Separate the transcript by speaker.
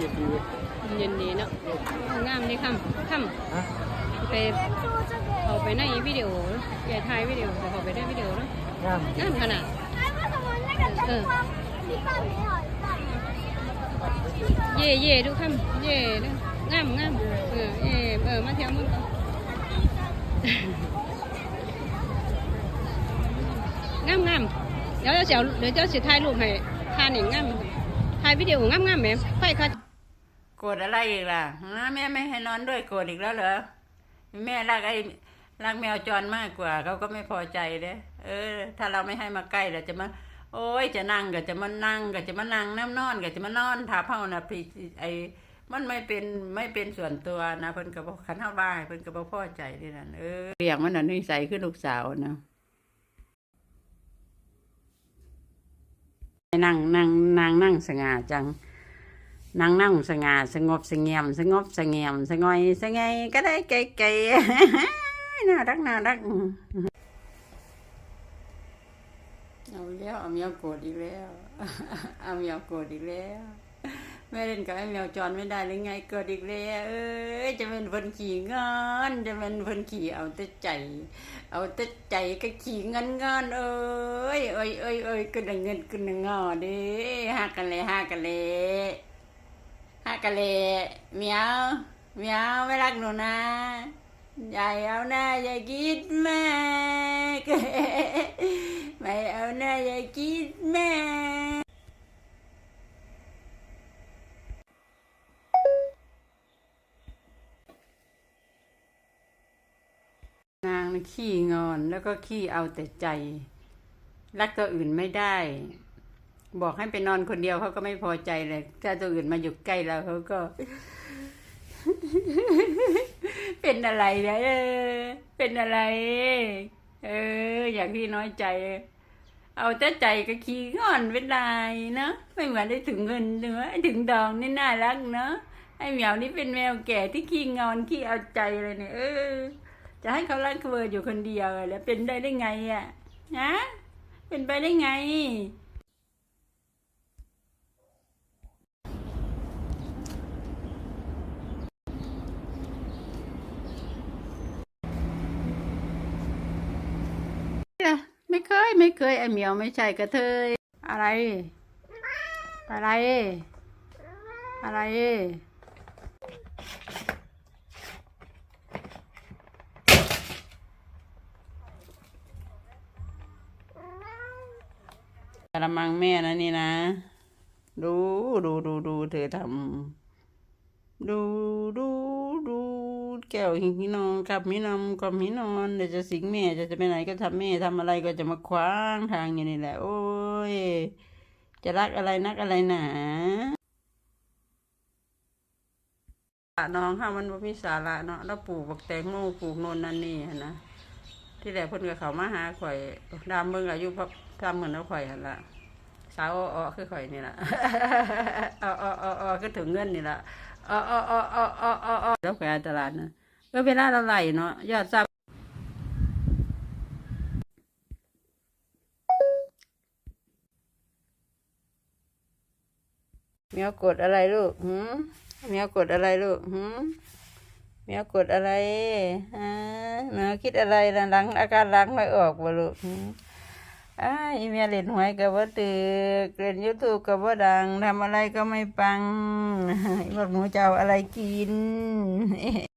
Speaker 1: เย็นดี
Speaker 2: เว้ยเย็นดีเนาะงามดีค่ำค่
Speaker 1: ฮะำ
Speaker 2: ไปเขาไปในวิดีโอแกถ่ทยวิดีโอแต่เขาไปได้วิดีโอเนาะ
Speaker 1: งาม
Speaker 2: งามขนาดเย่เย่ดูค่ำเย่เด้องามงามเออเออเออมาเที่ยวมึงก่อน งามงามเดี๋ยวเจ้าเดี๋ยวจะาสิถ่ายรูปให้ทานเองงามถ่ายวิดีโองามงามแหมไปค่ะ
Speaker 3: โกรธอะไรอีกล่ะฮะแม่ไม่ให้นอนด้วยโกรธอีกแล้วเหรอแม่รักไอ้รักแมวจรมากกว่าเขาก็ไม่พอใจเด้เออ ถ้าเราไม่ให้มาใกล้เราจะมา โอ้ยจะนั่งก็จะมานั่งก็จะมานั่งน้ำนอนก็จะมานอนทับเฮานะพี่ไอ้มันไม่เป็นไม่เป็นส่วนตัวนะเพิ่นก็บ่คันเฮาบ้าให้เพิ่นก็บ่พอใจนี่นั่นเออเลี้ยงมันน่ะนิสัยคือลูกสาวนะนั่งนั่งนั่งนั่งสง่าจัง นั่งนั่งสง่าสงบสงเงียมสงบสงเงียมสงอยสงอยก็ได้ไกลไกลๆน่ารักน่ารักเอาแล้วเอาเมียโกรธอีกแล้วเอาเมียโกรธอีกแล้วแม่เล่นกับไอ้แมวจรไม่ได้หรือไงเกิดอีกแล้วเอ้ยจะเป็นคนขี่งอนจะเป็นคนขี่เอาแต่ใจ เอาแต่ใจก็ขี่เงินงอนเอ้ยเอ้ยเอ้ยเอ้ยกึนเงินกึนงอเด้ฮักกันเลยฮักกันเลย กะเลเมียวเมียวไม่รักหนูนะยายเอาหน้าย่าคิดมากไม่เอาหน้าย่าคิดมากนางขี้งอนแล้วก็ขี้เอาแต่ใจ รักตัวอื่นไม่ได้ บอกให้ไปนอนคนเดียวเขาก็ไม่พอใจเลยถ้าตัวอื่นมาอยู่ใกล้เราเขาก็ เป็นอะไรนะเออเป็นอะไร เออ อย่างที่น้อยใจ เอาแต่ใจก็ขี้งอนเป็นไรเนะไม่เหมือนได้ถึงเงินเนื้อถึงดองนี่น่ารักเนอะไอ้เหมียวนี่เป็นแมวแก่ที่ขี้งอนขี้เอาใจเลยเนี่ยเออ จะให้เขารักเวอร์อยู่คนเดียวแล้วเป็นได้ได้ไงอะฮะเป็นไปได้ไง ล่ะ ไม่เคย ไม่เคยไอเหมียวไม่ใช่กระเทย อะไร อะไร อะไรกระมังแม่นะนี่นะ ดูดูดูดูเธอทำดูดูดู แก้วหินองกับหินอมกับหินอนเดี๋ยวจะสิงแม่จะจะไปไหนก็ทำแม่ทำอะไรก็จะมาขวางทางอย่างนี้แหละ โอ้ย จะรักอะไรนักอะไรหนาน้องค่ะมันบ่มีสาระเนาะแล้วปลูกบักแตงโมปลูกโนนนั่นนี่นะที่แรกเพิ่นก็เขามาหาข่อยดามเบิ่งอายุพับทำเหมือนเอาข่อยหั่นละสาวอ้อคือข่อยนี่ละอ้ออ้ออ้อคือถึงเงินนี่ละอ้ออ้ออ้ออ้ออ้ออ้ออ้อแล้วแขวนตลาดนะ ก็เวลาเราไหลเนาะยอดซับเมียกดอะไรลูกหืมเมียกดอะไรลูกหืมเมียกดอะไรฮะเมียคิดอะไรล่ะหลังอาการหลังไม่ออกบ่ลูกหืมอ้ายแม่เล่นหวยกับว่าตึกเล่นยูทูบกับว่าดังทำอะไรก็ไม่ปังบอกหนูจะเอาอะไรกิน